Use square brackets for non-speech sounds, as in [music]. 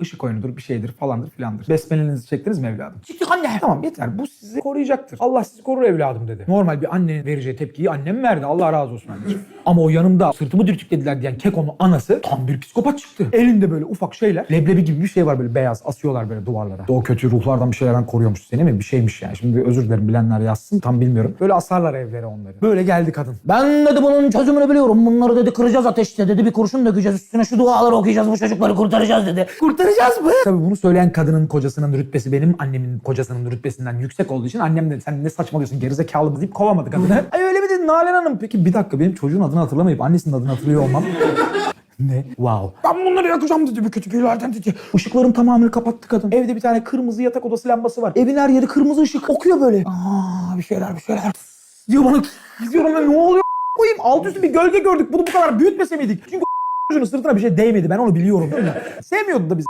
ışık oyunudur, bir şeydir falandır filandır. Besmelenizi çektiniz mi evladım? Çektik anne. Tamam yeter. Bu sizi koruyacaktır. Allah sizi korur evladım dedi. Normal bir annenin vereceği tepkiyi annem verdi. Allah razı olsun anneciğim. Ama o yanımda sırtımı dürtüklediler diyen Keko'nun anası tam bir psikopat çıktı. Elinde böyle ufak şeyler. Leblebi gibi bir şey var böyle beyaz. Asıyorlar böyle duvarlara. O kötü ruhlardan bir şeylerden koruyormuş seni mi? Bir şeymiş yani. Şimdi bir özür dilerim bilenler yazsın. Tam bilmiyorum. Böyle asarlar evlere onları. Böyle geldi kadın. Ben dedi bunun çözümünü biliyorum. Bunları dedi kıracağız ateşte dedi. Bir kurşun dökeceğiz üstüne şu duaları okuyacağız. Bu çocukları kurtaracağız dedi. Kurtaracağız mı? Tabii bunu söyleyen kadının kocasının rütbesi benim annemin kocasının rütbesinden yüksek olduğu için annem de sen ne saçmalıyorsun gerizekalı deyip kovamadı kadını. [laughs] Ay öyle mi dedin Nalan Hanım? Peki bir dakika benim çocuğun adını hatırlamayıp annesinin adını hatırlıyor olmam. [laughs] Ne? Wow. Ben bunları yakacağım dedi bir kötü büyülerden dedi. Işıkların tamamını kapattı kadın. Evde bir tane kırmızı yatak odası lambası var. Evin her yeri kırmızı ışık. Okuyor böyle. Aa bir şeyler bir şeyler. Diyor bana diyorum ben ne oluyor koyayım. Alt üstü bir gölge gördük. Bunu bu kadar büyütmese miydik? Çünkü çocuğun sırtına bir şey değmedi. Ben onu biliyorum. [laughs] Sevmiyordu da biz.